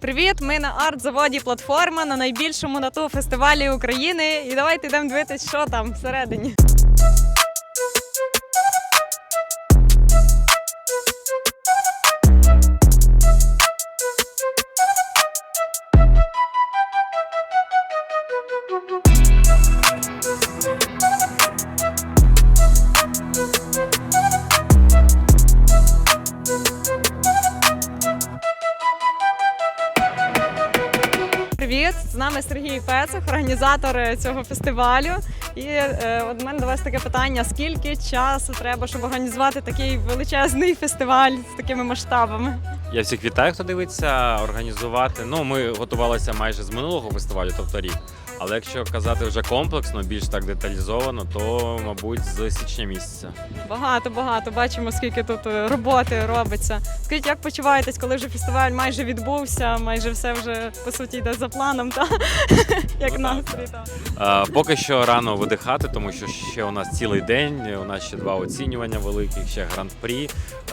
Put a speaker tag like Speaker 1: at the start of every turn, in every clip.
Speaker 1: Привіт! Ми на арт-заводі платформа на найбільшому нату фестивалі України. І давайте йдемо дивитись, що там всередині. Організатор цього фестивалю. І е, мене до вас таке питання: скільки часу треба, щоб організувати такий величезний фестиваль з такими масштабами?
Speaker 2: Я всіх вітаю, хто дивиться. Організувати. Ну, ми готувалися майже з минулого фестивалю, тобто рік. Але якщо казати вже комплексно, більш так деталізовано, то мабуть з січня місяця.
Speaker 1: Багато, багато. Бачимо, скільки тут е, роботи робиться. Скажіть, як почуваєтесь, коли вже фестиваль майже відбувся, майже все вже по суті йде за планом, та як
Speaker 2: Ну, так,
Speaker 1: настрій. Та.
Speaker 2: Е, поки що рано видихати, тому що ще у нас цілий день. У нас ще два оцінювання великих, ще гран-прі. Е,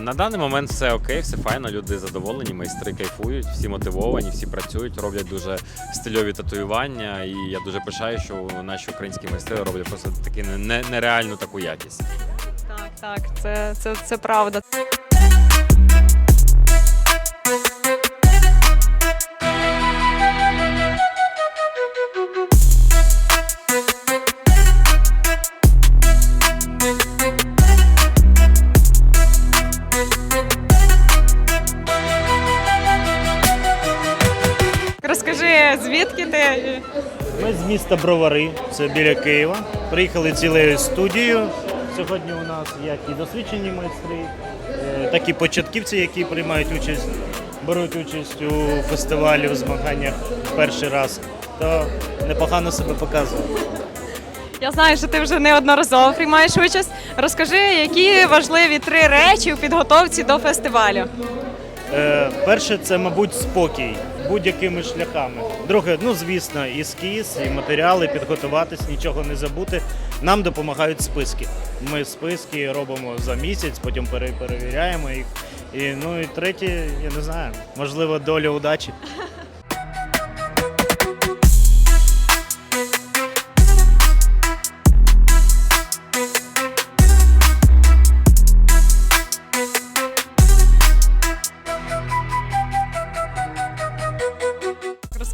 Speaker 2: на даний момент все окей, все файно. Люди задоволені, майстри кайфують, всі мотивовані, всі працюють, роблять дуже стильові татуювання. І я дуже пишаю, що наші українські майстри роблять просто таки не- нереальну таку якість.
Speaker 1: Так, так, це, це, це правда.
Speaker 3: Міста Бровари, це біля Києва. Приїхали цілею студією. Сьогодні у нас як і досвідчені майстри, е, так і початківці, які приймають участь, беруть участь у фестивалі, у змаганнях перший раз. То непогано себе показує.
Speaker 1: Я знаю, що ти вже неодноразово приймаєш участь. Розкажи, які важливі три речі у підготовці до фестивалю.
Speaker 3: Е, перше, це, мабуть, спокій будь-якими шляхами. Друге, ну звісно, ескіз, і матеріали, підготуватись, нічого не забути. Нам допомагають списки. Ми списки робимо за місяць, потім пере- перевіряємо їх. І ну і третє, я не знаю, можливо, доля удачі.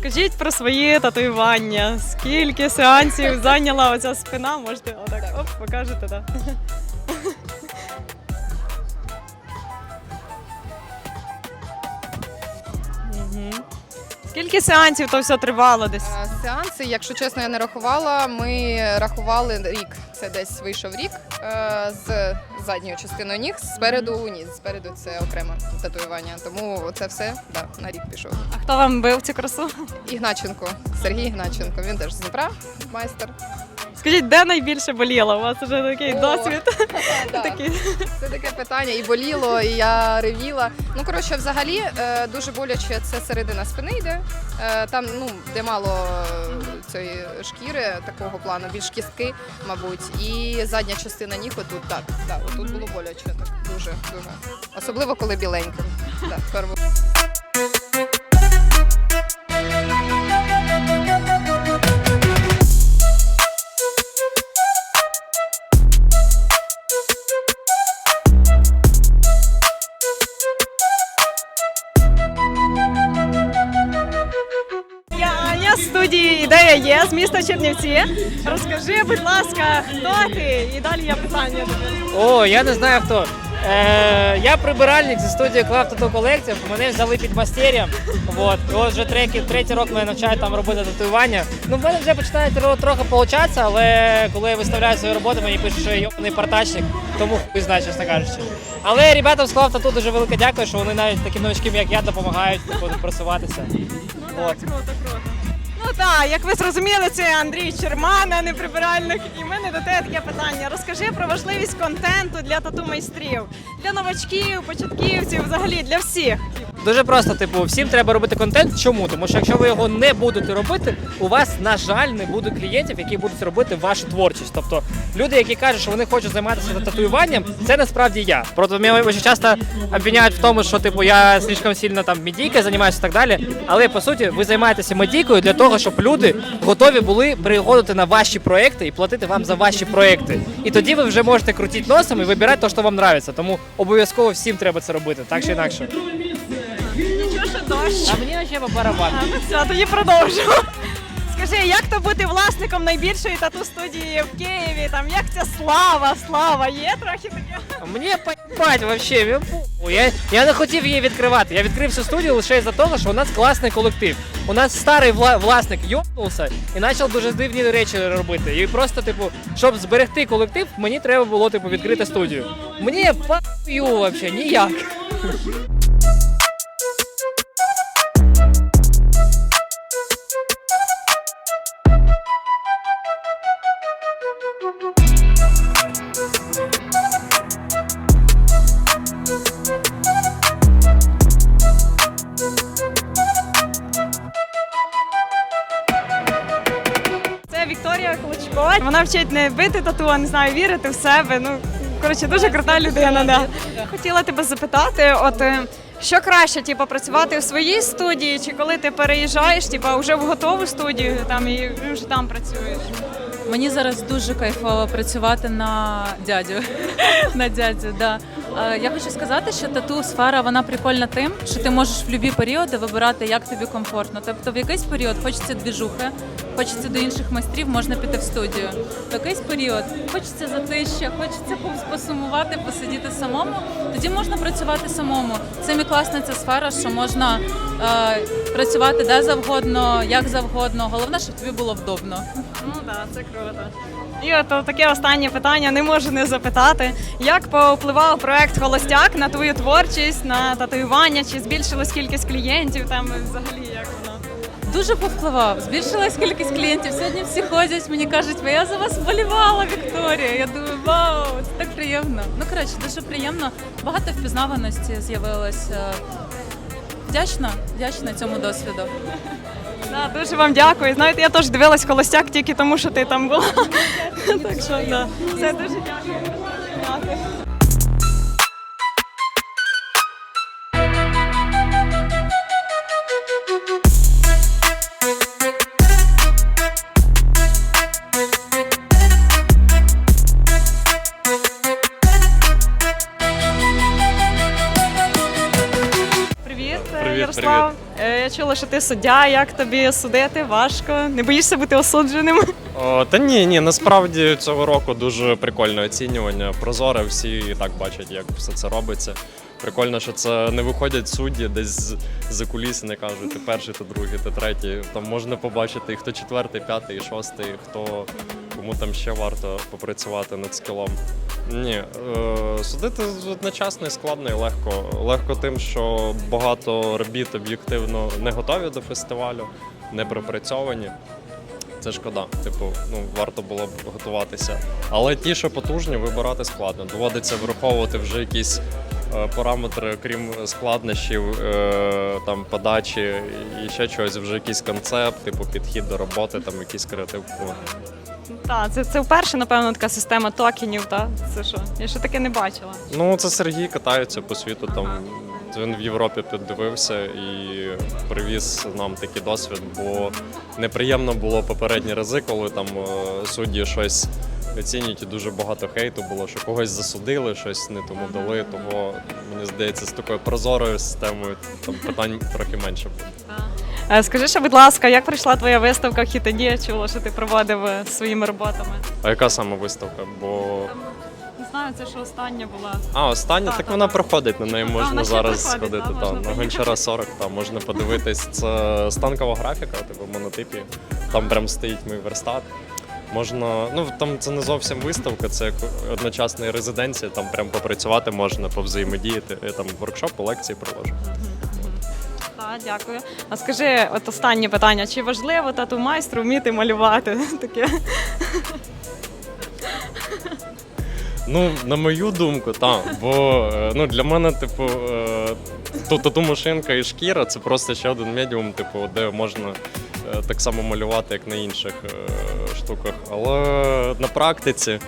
Speaker 1: Розкажіть про свої татуювання. Скільки сеансів зайняла оця спина? Можете отак оп, покажете, так. Мгм. Скільки сеансів то все тривало десь?
Speaker 4: Е, Сеанси, якщо чесно, я не рахувала. Ми рахували рік. Це десь вийшов рік е, з задньою частиною ніг, спереду ні, спереду це окреме татуювання. Тому це все да, на рік пішов.
Speaker 1: А хто вам бив цю красу?
Speaker 4: Ігначенко, Сергій Ігначенко. Він теж з Дніпра, майстер.
Speaker 1: Скажіть, де найбільше боліло? У вас вже такий
Speaker 4: О,
Speaker 1: досвід.
Speaker 4: Да.
Speaker 1: Такий.
Speaker 4: Це таке питання, і боліло, і я ревіла. Ну коротше, взагалі е, дуже боляче це середина спини йде. Е, Там ну де мало е, цієї шкіри такого плану, більш кістки, мабуть. І задня частина ніг отут так. Да, отут було боляче. Так дуже дуже. Особливо коли біленьким. Да,
Speaker 1: є з міста Чернівці. Розкажи, будь ласка, хто ти? І далі є питання.
Speaker 5: О, я не знаю хто. Е, я прибиральник зі студії Tattoo Collective. Мене взяли під. І от вже третій, третій рок мене навчають там робити татуювання. Ну, в мене вже починає трохи получатися, але коли я виставляю свої роботи, мені пишуть, що я йобаний партачник, тому хуй знає, чесно кажучи. Але ребятам з Tattoo дуже велике дякую, що вони навіть таким новичкам, як я, допомагають типу, просуватися.
Speaker 1: Ну
Speaker 5: От.
Speaker 1: так, круто, круто. Так, як ви зрозуміли, це Андрій Черман, а не прибиральник. І в мене до тебе таке питання. Розкажи про важливість контенту для тату майстрів, для новачків, початківців, взагалі для всіх.
Speaker 5: Дуже просто, типу, всім треба робити контент. Чому? Тому що якщо ви його не будете робити, у вас, на жаль, не буде клієнтів, які будуть робити вашу творчість. Тобто люди, які кажуть, що вони хочуть займатися татуюванням, це насправді я. Просто мене дуже часто обвиняють в тому, що типу я слишком сильно там медійкою займаюся і так далі. Але по суті, ви займаєтеся медійкою для того, щоб люди готові були приходити на ваші проекти і платити вам за ваші проекти. І тоді ви вже можете крутити носом і вибирати те, що вам подобається. Тому обов'язково всім треба це робити, так чи інакше.
Speaker 1: Дощ.
Speaker 5: А мені ще по барабану.
Speaker 1: А, ну все, тоді продовжимо. Скажи, як то бути власником найбільшої тату студії в Києві? Там як ця слава, слава є трохи таке?
Speaker 5: Мені поїбать вообще. мені похуй. Я, я не хотів її відкривати. Я відкрив цю студію лише із-за того, що у нас класний колектив. У нас старий вла- власник йобнувся і почав дуже дивні речі робити. І просто, типу, щоб зберегти колектив, мені треба було типу відкрити студію. Мені пою вообще ніяк.
Speaker 1: Не бити тату, а не знаю, вірити в себе. Ну коротше, дуже крута людина. Да. Хотіла тебе запитати, от. е, Що краще, типу, працювати у своїй студії, чи коли ти переїжджаєш, типу, вже в готову студію там і вже там працюєш?
Speaker 6: Мені зараз дуже кайфово працювати на дядю. на дядю, да. Я хочу сказати, що тату сфера вона прикольна тим, що ти можеш в будь-які періоди вибирати, як тобі комфортно. Тобто в якийсь період хочеться двіжухи, хочеться до інших майстрів, можна піти в студію. В період хочеться затища, хочеться посумувати, посидіти самому. Тоді можна працювати самому. Цим і класна ця сфера, що можна е, працювати де завгодно, як завгодно. Головне, щоб тобі було вдобно.
Speaker 1: Ну так, це круто. І от таке останнє питання не можу не запитати. Як повпливав проект Холостяк на твою творчість, на татуювання? Чи збільшилась кількість клієнтів там взагалі як?
Speaker 6: Дуже повпливав. Збільшилась кількість клієнтів. Сьогодні всі ходять, мені кажуть, «Бо я за вас вболівала, Вікторія. Я думаю, вау, це так приємно. Ну коротше, дуже приємно. Багато впізнаваності з'явилось. Е, Вдячна, вдячна цьому досвіду.
Speaker 1: Да, дуже вам дякую. Знаєте, я теж дивилась холостяк тільки тому, що ти там була. так що да. Все дуже дякую. Ти суддя. Як тобі судити? Важко? Не боїшся бути осудженим?
Speaker 7: О, та ні, ні, насправді цього року дуже прикольне оцінювання. Прозоре, всі і так бачать, як все це робиться. Прикольно, що це не виходять судді десь за куліси, не кажуть, ти перший, ти другий, ти третій. Там можна побачити, хто четвертий, п'ятий, шостий, хто кому там ще варто попрацювати над скілом. Ні, е, судити одночасно і складно і легко. Легко тим, що багато робіт об'єктивно не готові до фестивалю, не пропрацьовані. Це шкода. Типу, ну варто було б готуватися. Але ті, що потужні, вибирати складно. Доводиться враховувати вже якісь параметри, крім складнощів, е, там подачі і ще чогось, вже якийсь концепт, типу підхід до роботи, там якийсь креатив. О.
Speaker 1: Так, це, це вперше, напевно, така система токенів, так? Це що? Я ще таке не бачила.
Speaker 7: Ну, це Сергій катається по світу. Там він в Європі піддивився і привіз нам такий досвід, бо неприємно було попередні рази, коли там е, судді щось оцінюють і дуже багато хейту було, що когось засудили, щось не тому дали. Того мені здається, з такою прозорою системою там питань трохи менше буде.
Speaker 1: Скажи ще, будь ласка, як прийшла твоя виставка в Хітоді? Я чула, що ти проводив е, своїми роботами.
Speaker 7: А яка саме виставка? Бо
Speaker 1: Не знаю, це що остання була.
Speaker 7: А, остання,
Speaker 1: Так,
Speaker 7: так вона
Speaker 1: так.
Speaker 7: проходить, на неї можна
Speaker 1: вона
Speaker 7: зараз сходити.
Speaker 1: да,
Speaker 7: Та, на. Гончара 40, там можна подивитись. Це станкова графіка, типу монотипі. Там прям стоїть мій верстат. Можна, ну там це не зовсім виставка, це як одночасна резиденція, там прям попрацювати можна, повзаємодіяти. Я там воркшоп, лекції проводжу.
Speaker 1: Так, дякую. А скажи, от останнє питання: чи важливо тату майстру вміти малювати? Таке.
Speaker 7: Ну, на мою думку, так. Бо е, ну, для мене, типу, е, ту- тату машинка і шкіра це просто ще один медіум, типу, де можна так само малювати, як на інших е, штуках. Але на практиці,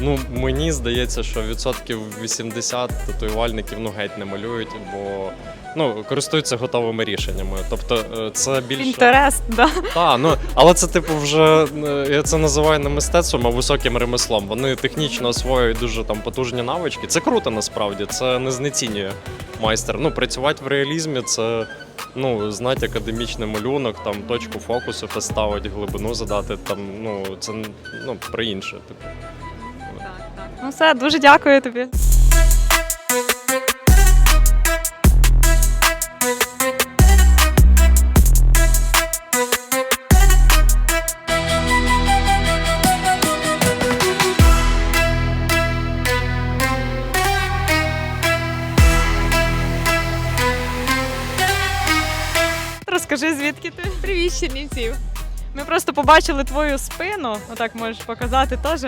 Speaker 7: ну, мені здається, що відсотків 80 татуювальників ну, геть не малюють, бо ну, користуються готовими рішеннями. Тобто е, це більше.
Speaker 1: Інтерес, да.
Speaker 7: Так, ну але це типу вже е, я це називаю не мистецтвом, а високим ремеслом. Вони технічно освоюють дуже там потужні навички. Це круто насправді, це не знецінює майстер. Ну, працювати в реалізмі це ну, знати академічний малюнок, там точку фокусу поставити, глибину задати. Там, ну, це ну, про інше. Типу.
Speaker 1: Ну все, дуже дякую тобі. Звідки ти?
Speaker 8: Привіт, з Чернівців.
Speaker 1: Ми просто побачили твою спину, отак можеш показати теж.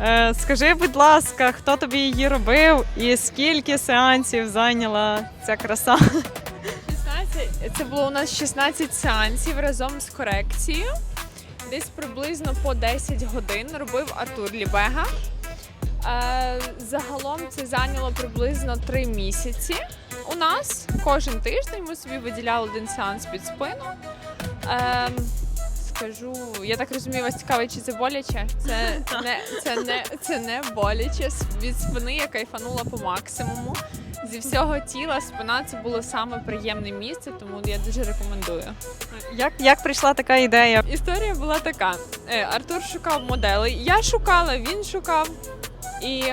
Speaker 1: Е, скажи, будь ласка, хто тобі її робив і скільки сеансів зайняла ця краса?
Speaker 8: 16, це було у нас 16 сеансів разом з корекцією. Десь приблизно по 10 годин робив Артур Лібега. Е, загалом це зайняло приблизно 3 місяці. У нас кожен тиждень ми собі виділяли один сеанс під спину. Е, скажу, я так розумію, вас цікавить, чи це боляче? Це не, це не, це не боляче. Від спини я кайфанула по максимуму. Зі всього тіла спина це було саме приємне місце, тому я дуже рекомендую.
Speaker 1: Як, як прийшла така ідея?
Speaker 8: Історія була така: Е, Артур шукав моделей, я шукала, він шукав. І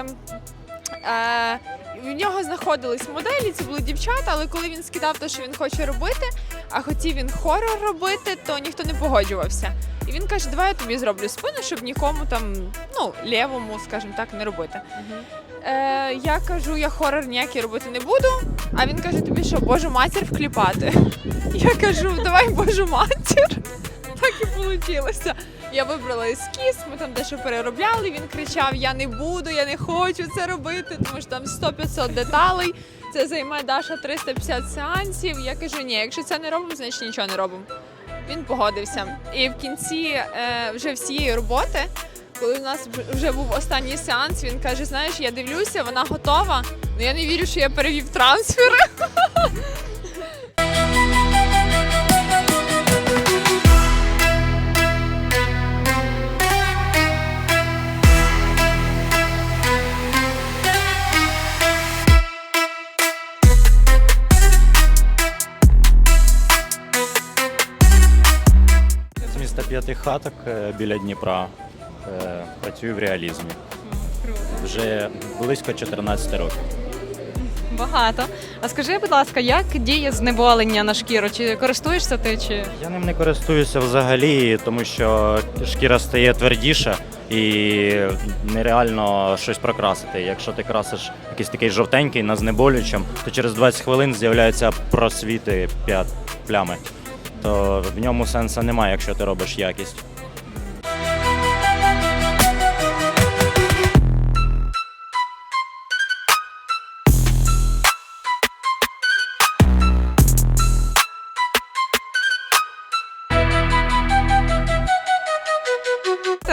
Speaker 8: е, в нього знаходились моделі, це були дівчата, але коли він скидав те, що він хоче робити, а хотів він хорор робити, то ніхто не погоджувався. І він каже: давай я тобі зроблю спину, щоб нікому там, ну, лівому, скажімо так, не робити. Е, я кажу, я хорор ніякий робити не буду. А він каже: тобі що, Божу матір вкліпати? Я кажу, давай Божу матір. Так і вийшло. Я вибрала ескіз, ми там дещо переробляли. Він кричав: Я не буду, я не хочу це робити, тому що там 100-500 деталей. Це займе Даша 350 сеансів. Я кажу, ні, якщо це не робимо, значить нічого не робимо. Він погодився. І в кінці е, вже всієї роботи, коли у нас вже- був останній сеанс, він каже: знаєш, я дивлюся, вона готова. Ну я не вірю, що я перевів трансфери.
Speaker 9: З п'яти хаток е, біля Дніпра. Е, Працюю в реалізмі. Вже близько 14 років.
Speaker 1: Багато. А скажи, будь ласка, як діє знеболення на шкіру? Чи користуєшся ти? Чи
Speaker 9: Я ним не користуюся взагалі, тому що шкіра стає твердіша і нереально щось прокрасити. Якщо ти красиш якийсь такий жовтенький на знеболючим, то через 20 хвилин з'являються просвіти плями. То в ньому сенсу немає, якщо ти робиш якість.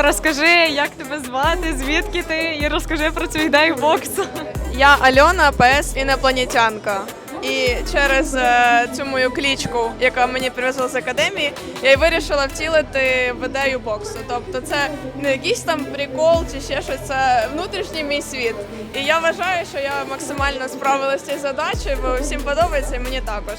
Speaker 1: розкажи, як тебе звати, звідки ти, і розкажи про цю ідею боксу.
Speaker 10: Я Альона ПС інопланетянка. І через е, цю мою клічку, яка мені привезла з академії, я й вирішила втілити в ідею боксу. Тобто це не якийсь там прикол чи ще щось, це внутрішній мій світ. І я вважаю, що я максимально справилася з цією задачею, бо всім подобається і мені також.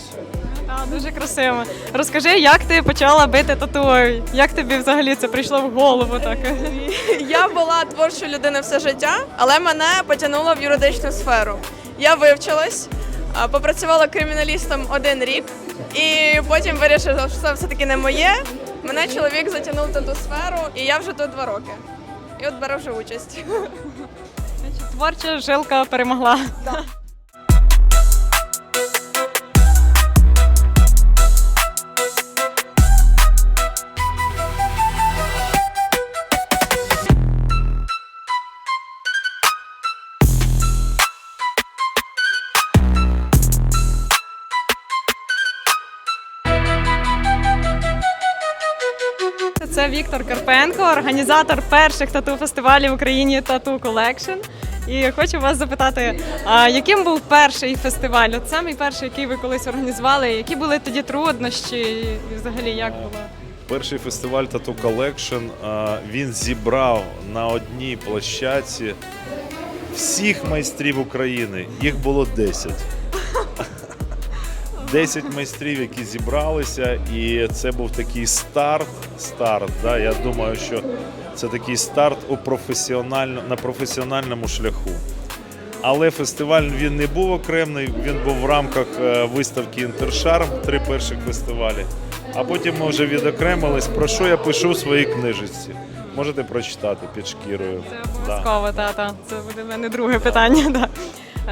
Speaker 1: А, дуже красиво. Розкажи, як ти почала бити тату? Як тобі взагалі це прийшло в голову? Так
Speaker 10: Я була творчою людиною все життя, але мене потягнуло в юридичну сферу. Я вивчилась, попрацювала криміналістом один рік, і потім вирішила, що це все-таки не моє. Мене чоловік затягнув до ту сферу, і я вже тут два роки. І от беру вже участь.
Speaker 1: творча жилка перемогла. Це Віктор Карпенко, організатор перших тату фестивалів в Україні Тату Колекшн. І хочу вас запитати, а яким був перший фестиваль? От самий перший, який ви колись організували, які були тоді труднощі, і взагалі як було?
Speaker 11: Перший фестиваль Collection, а, він зібрав на одній площадці всіх майстрів України. Їх було 10. 10 майстрів, які зібралися, і це був такий старт. Старт, да, я думаю, що це такий старт у професіонально, на професіональному шляху. Але фестиваль він не був окремий, він був в рамках е, виставки Інтершарм, три перших фестивалі. А потім ми вже відокремились, про що я пишу в своїй книжечці. Можете прочитати під шкірою.
Speaker 1: Це
Speaker 11: Да.
Speaker 1: обов'язково, та-та. Це буде в мене друге питання. Да.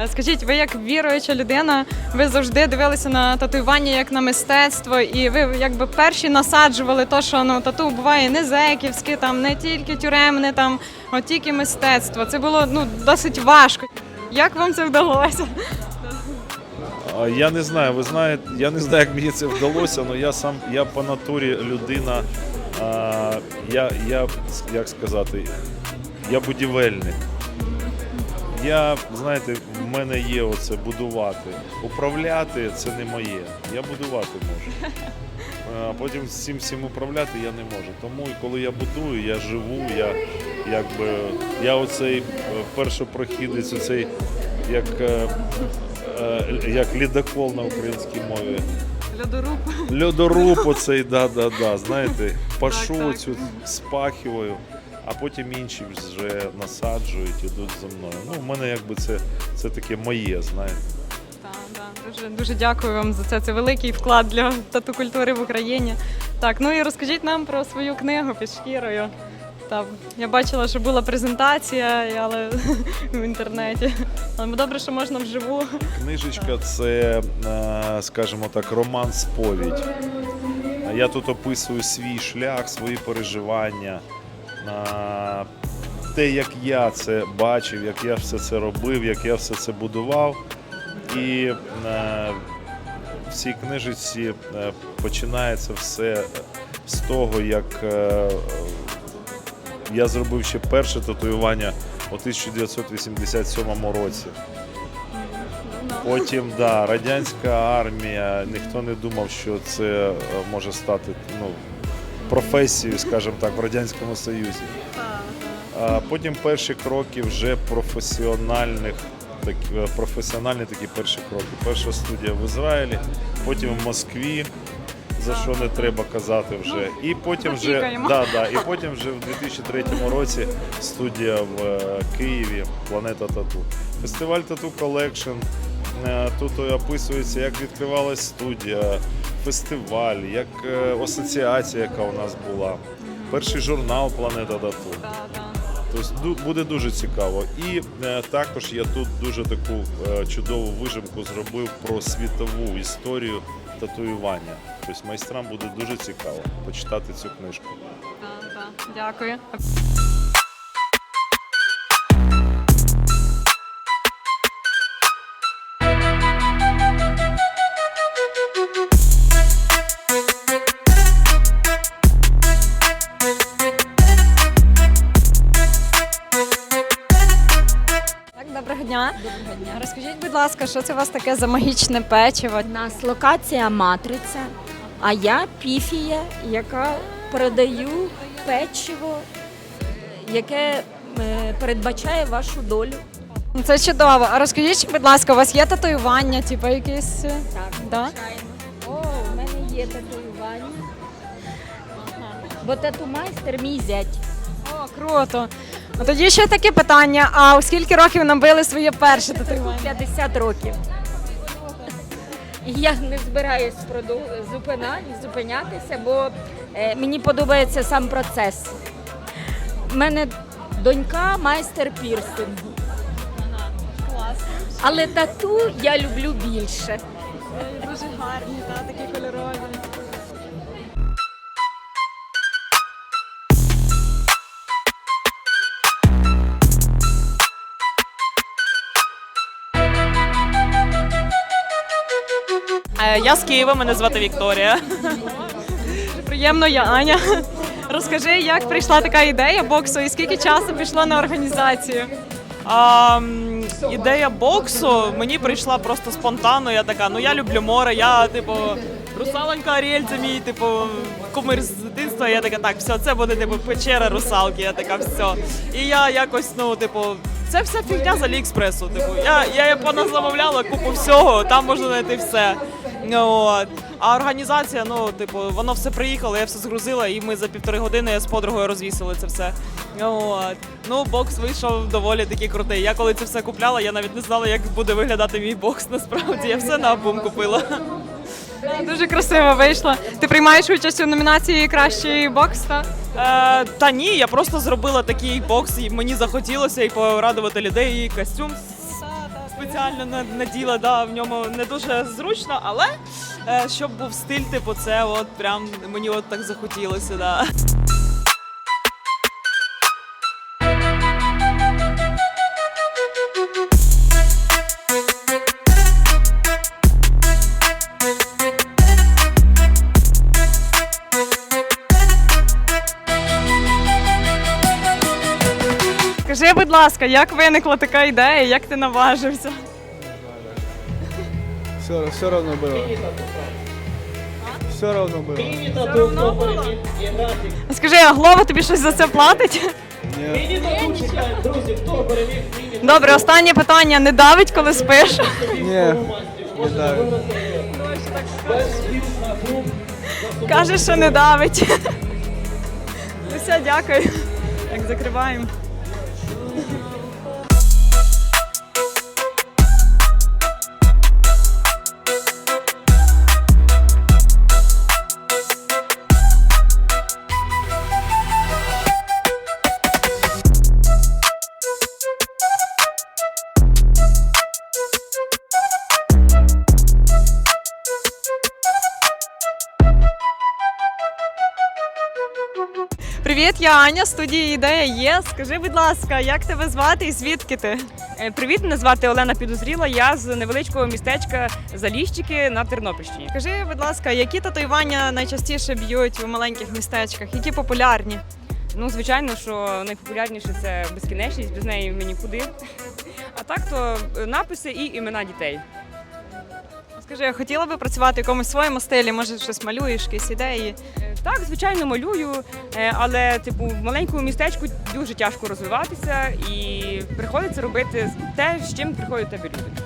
Speaker 1: Е, Скажіть, ви як віруюча людина, ви завжди дивилися на татуювання як на мистецтво, і ви якби перші насаджували то, що ну тату буває не зеківське, там не тільки тюремне, там от тільки мистецтво. Це було ну досить важко. Як вам це вдалося?
Speaker 11: Я не знаю, ви знаєте, я не знаю, як мені це вдалося, але я сам я по натурі людина. Я, я як сказати, я будівельник. Я, знаєте, в мене є оце будувати. Управляти це не моє. Я будувати можу. А потім з цим всім управляти я не можу. Тому коли я будую, я живу, я якби я оцей е, першопрохідець, оцей як, е, е, як лідокол на українській мові.
Speaker 1: Льодоруб.
Speaker 11: Льодоруб оцей, да, да, да. Знаєте, пашу
Speaker 1: Так, так.
Speaker 11: цю спахиваю, а потім інші вже насаджують, ідуть за мною. Ну, в мене якби це, це таке моє, знаєте.
Speaker 1: Так, так, дуже дуже дякую вам за це. Це великий вклад для тату культури в Україні. Так, ну і розкажіть нам про свою книгу під шкірою. Там я бачила, що була презентація, але в інтернеті. Але добре, що можна вживу.
Speaker 11: Книжечка це, е, скажімо так, роман сповідь. Я тут описую свій шлях, свої переживання, те, як я це бачив, як я все це робив, як я все це будував. І е, в цій книжечці е, починається все з того, як е, я зробив ще перше татуювання у 1987 році. Потім, да, радянська армія, ніхто не думав, що це може стати ну, професією, скажімо так, в Радянському Союзі. А потім перші кроки вже професіональних, так, е, професіональні такі перші кроки. Перша студія в Ізраїлі, потім в Москві, за що не треба казати вже. І потім вже, да, да, і потім вже в 2003 році студія в е, Києві Планета Тату. Фестиваль Тату Колекшн. Тут описується, як відкривалась студія, фестиваль, як е, асоціація, яка у нас була. Перший журнал Планета Тату. Тобто буде дуже цікаво. І е, також я тут дуже таку е, чудову вижимку зробив про світову історію татуювання. Тобто майстрам буде дуже цікаво почитати цю книжку.
Speaker 1: Дякую. Ласка, що це у вас таке за магічне печиво?
Speaker 12: У нас локація матриця, а я піфія, яка продаю печиво, яке е, передбачає вашу долю.
Speaker 1: Ну, Це чудово. А розкажіть, будь ласка, у вас є татуювання, типу якісь?
Speaker 12: Так,
Speaker 1: Да?
Speaker 12: звичайно. О, у мене є татуювання. Бо тату-майстер мій зять.
Speaker 1: О, круто. А тоді ще таке питання: а у скільки років набили своє перше татуювання?
Speaker 12: 50 років. І я не збираюсь проду- зупина- зупинятися, бо е, мені подобається сам процес. У мене донька майстер пірсингу. Але тату я люблю більше.
Speaker 1: Дуже гарні, та, такі
Speaker 13: Я з Києва, мене звати Вікторія.
Speaker 1: Приємно, я Аня. Розкажи, як прийшла така ідея боксу і скільки часу пішло на організацію?
Speaker 13: А, ідея боксу мені прийшла просто спонтанно. Я така, ну я люблю море, я типу. Русалонька Аріель це мій, типу, кумир з дитинства. Я така, так, все, це буде типу печера русалки. Я така, все. І я якось, ну, типу, це вся фігня з Аліекспресу. Типу, я, я поназамовляла купу всього, там можна знайти все. Ну, От. А організація, ну, типу, воно все приїхало, я все згрузила, і ми за півтори години з подругою розвісили це все. От. Ну, бокс вийшов доволі такий крутий. Я коли це все купляла, я навіть не знала, як буде виглядати мій бокс. Насправді я все на обум купила.
Speaker 1: Дуже красиво вийшло. Ти приймаєш участь у номінації Кращий бокс, так?
Speaker 13: Е, та ні, я просто зробила такий бокс, і мені захотілося і порадувати людей, і костюм спеціально на- наділа. Да, в ньому не дуже зручно, але е, щоб був стиль, типу, це от прям мені от так захотілося. Да.
Speaker 1: Скажи, будь ласка, як виникла така ідея, як ти наважився?
Speaker 14: Все, все равно было. Все равно было.
Speaker 1: Скажи, а Глова тобі щось за це платить?
Speaker 14: Нет.
Speaker 1: Добре, останнє питання. Не давить, коли спиш?
Speaker 14: Не, не давит.
Speaker 1: Кажеш, що не давить. Ну все, дякую. Так, закриваємо. Привіт, я Аня, з студії ідея є. Скажи, будь ласка, як тебе звати і звідки ти?
Speaker 15: Е, Привіт, мене звати Олена Підозріла. Я з невеличкого містечка Заліщики на Тернопільщині.
Speaker 1: Скажи, будь ласка, які татуювання найчастіше б'ють у маленьких містечках, які популярні?
Speaker 15: Ну, звичайно, що найпопулярніше це безкінечність, без неї мені куди. А так то е, написи і імена дітей.
Speaker 1: Скажи, хотіла би працювати в якомусь своєму стилі, може щось малюєш, якісь ідеї?
Speaker 15: Так, звичайно, малюю, е, але типу в маленькому містечку дуже тяжко розвиватися і приходиться робити те, з чим приходять тебе люди.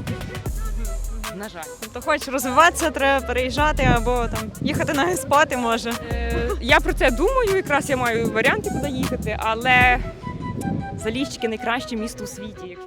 Speaker 15: На жаль.
Speaker 1: Тобто хочеш розвиватися, треба переїжджати або там їхати на спати може.
Speaker 15: Е, Я про це думаю, якраз я маю варіанти, куди їхати, але Заліщики найкраще місто у світі.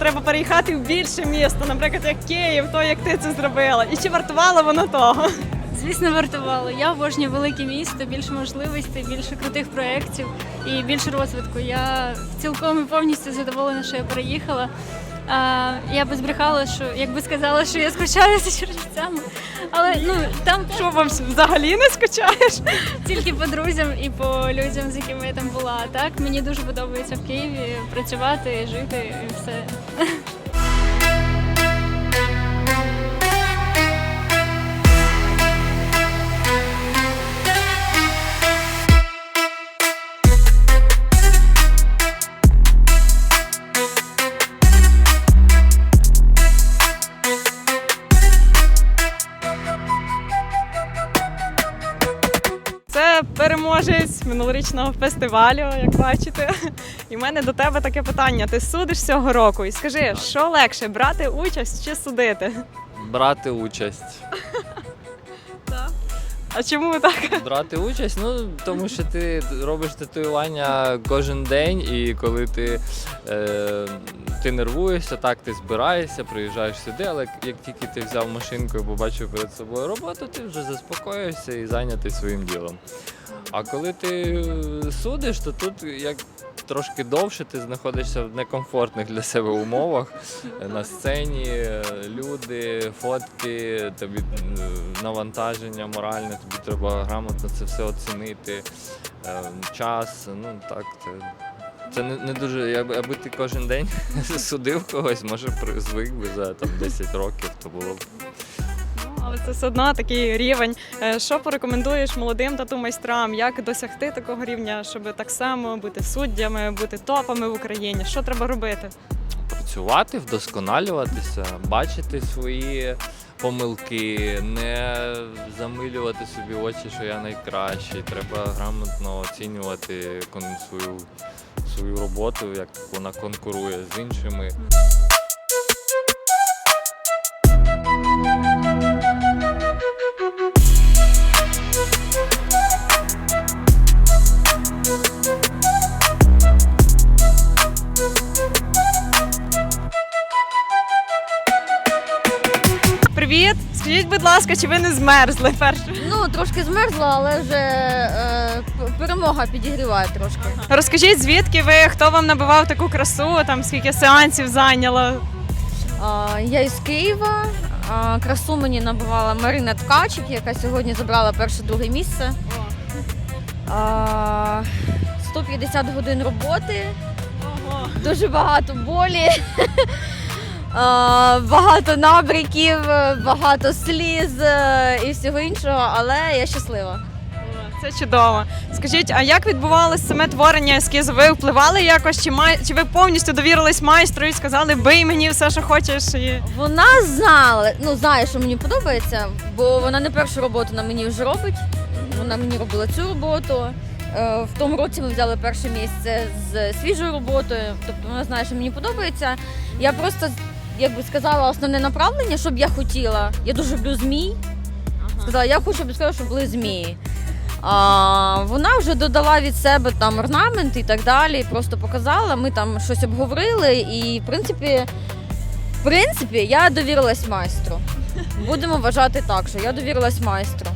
Speaker 1: Треба переїхати в більше місто, наприклад, як Київ, то як ти це зробила? І чи вартувало воно того?
Speaker 16: Звісно, вартувало. Я обожнюю велике місто, більше можливостей, більше крутих проєктів і більше розвитку. Я цілком і повністю задоволена, що я переїхала. А, я би збрехала, що якби сказала, що я скучаю за чернівцями. Але ну там
Speaker 1: Що вам взагалі не скучаєш?
Speaker 16: тільки по друзям і по людям, з якими я там була. Так мені дуже подобається в Києві працювати, жити і все.
Speaker 1: Минулорічного фестивалю, як бачите. І в мене до тебе таке питання: ти судиш цього року? І скажи, що легше брати участь чи судити?
Speaker 17: Брати участь.
Speaker 1: А чому так?
Speaker 17: Брати участь, ну тому що ти робиш татуювання кожен день, і коли ти, е, ти нервуєшся, так ти збираєшся, приїжджаєш сюди, але як тільки ти взяв машинку і побачив перед собою роботу, ти вже заспокоїшся і зайнятий своїм ділом. А коли ти е, судиш, то тут як трошки довше ти знаходишся в некомфортних для себе умовах. На сцені е, люди, фотки, тобі е, навантаження моральне, тобі треба грамотно це все оцінити. Час, ну так, це. Це не, не дуже. Аби, ти кожен день судив когось, може звик би за там 10 років, то було б
Speaker 1: Але це все одно такий рівень. Е, Що порекомендуєш молодим тату майстрам? Як досягти такого рівня, щоб так само бути суддями, бути топами в Україні? Що треба робити?
Speaker 17: працювати, вдосконалюватися, бачити свої помилки, не замилювати собі очі, що я найкращий. Треба грамотно оцінювати свою, свою роботу, як вона конкурує з іншими.
Speaker 1: Чи ви не змерзли перше?
Speaker 18: Ну, трошки змерзла, але вже е, п- перемога підігріває трошки.
Speaker 1: Розкажіть, звідки ви, хто вам набивав таку красу, там скільки сеансів зайняло?
Speaker 18: А, я із Києва. А, красу мені набивала Марина Ткачик, яка сьогодні забрала перше-друге місце. А, 150 годин роботи, дуже багато болі, багато набриків, багато сліз е, і всього іншого, але я щаслива.
Speaker 1: Це чудово. Скажіть, а як відбувалося саме творення ескізу? Ви впливали якось, чи май... чи ви повністю довірились майстру і сказали, бий мені все, що хочеш? І...
Speaker 18: Вона знала, ну знає, що мені подобається, бо вона не першу роботу на мені вже робить. Вона мені робила цю роботу. Е, В тому році ми взяли перше місце з свіжою роботою. Тобто вона знає, що мені подобається. Я просто як би сказала основне направлення, що б я хотіла. Я дуже люблю змій. Сказала, я хочу, щоб сказала, щоб були змії. А, вона вже додала від себе там орнамент і так далі. Просто показала. Ми там щось обговорили, і в принципі. В принципі, я довірилась майстру. Будемо вважати так, що я довірилась майстру.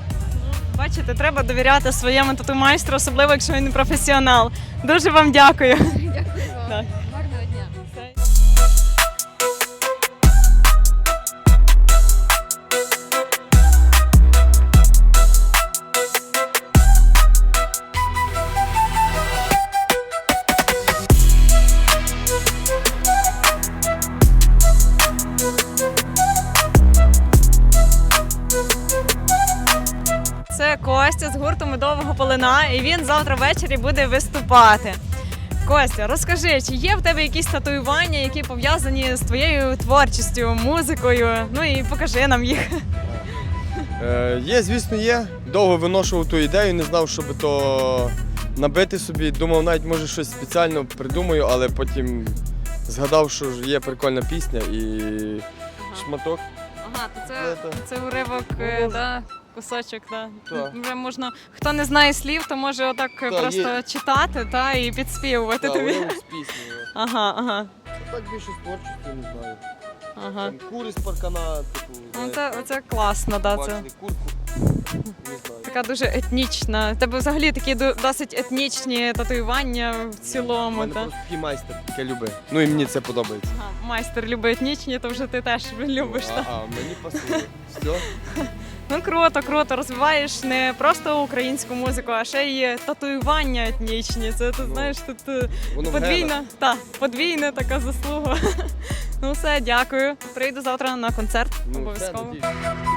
Speaker 1: Бачите, треба довіряти своєму тату майстру, особливо якщо він не професіонал. Дуже вам. Дякую він завтра ввечері буде виступати. Костя, розкажи, чи є в тебе якісь татуювання, які пов'язані з твоєю творчістю, музикою? Ну і покажи нам їх.
Speaker 19: Е, є, звісно, є. Довго виношував ту ідею, не знав, щоб то набити собі. Думав, навіть може щось спеціально придумаю, але потім згадав, що є прикольна пісня і шматок.
Speaker 1: Ага, то це,
Speaker 19: Це-
Speaker 1: уривок, е, да, кусочок, да.
Speaker 19: Так.
Speaker 1: Вже можна, хто не знає слів, то може отак просто
Speaker 19: є.
Speaker 1: читати та, і підспівувати
Speaker 19: Та,
Speaker 1: тобі.
Speaker 19: уривок з пісні.
Speaker 1: Ага, ага.
Speaker 19: Так більше з творчістю, не знаю.
Speaker 1: ага.
Speaker 19: Там кури з паркана, типу.
Speaker 1: Ну, це, це класно, да, це
Speaker 19: бачили курку. Не знаю.
Speaker 1: така дуже етнічна. В Тебе взагалі такі до- досить етнічні татуювання в
Speaker 19: У
Speaker 1: цілому.
Speaker 19: мене
Speaker 1: Та?
Speaker 19: просто такий майстер, яке любить. Ну і мені це подобається.
Speaker 1: Ага, майстер любить етнічні, то вже ти теж любиш.
Speaker 19: а,
Speaker 1: та?
Speaker 19: а, мені пасує. Все.
Speaker 1: Ну круто, круто. Розвиваєш не просто українську музику, а ще й татуювання етнічні. Це ти знаєш, тут е,
Speaker 19: Ну, Воно в
Speaker 1: подвійна,
Speaker 19: генах.
Speaker 1: та, подвійна така заслуга. Ну все, дякую. Прийду завтра на концерт
Speaker 19: Ну, все,
Speaker 1: обов'язково.
Speaker 19: надіюсь.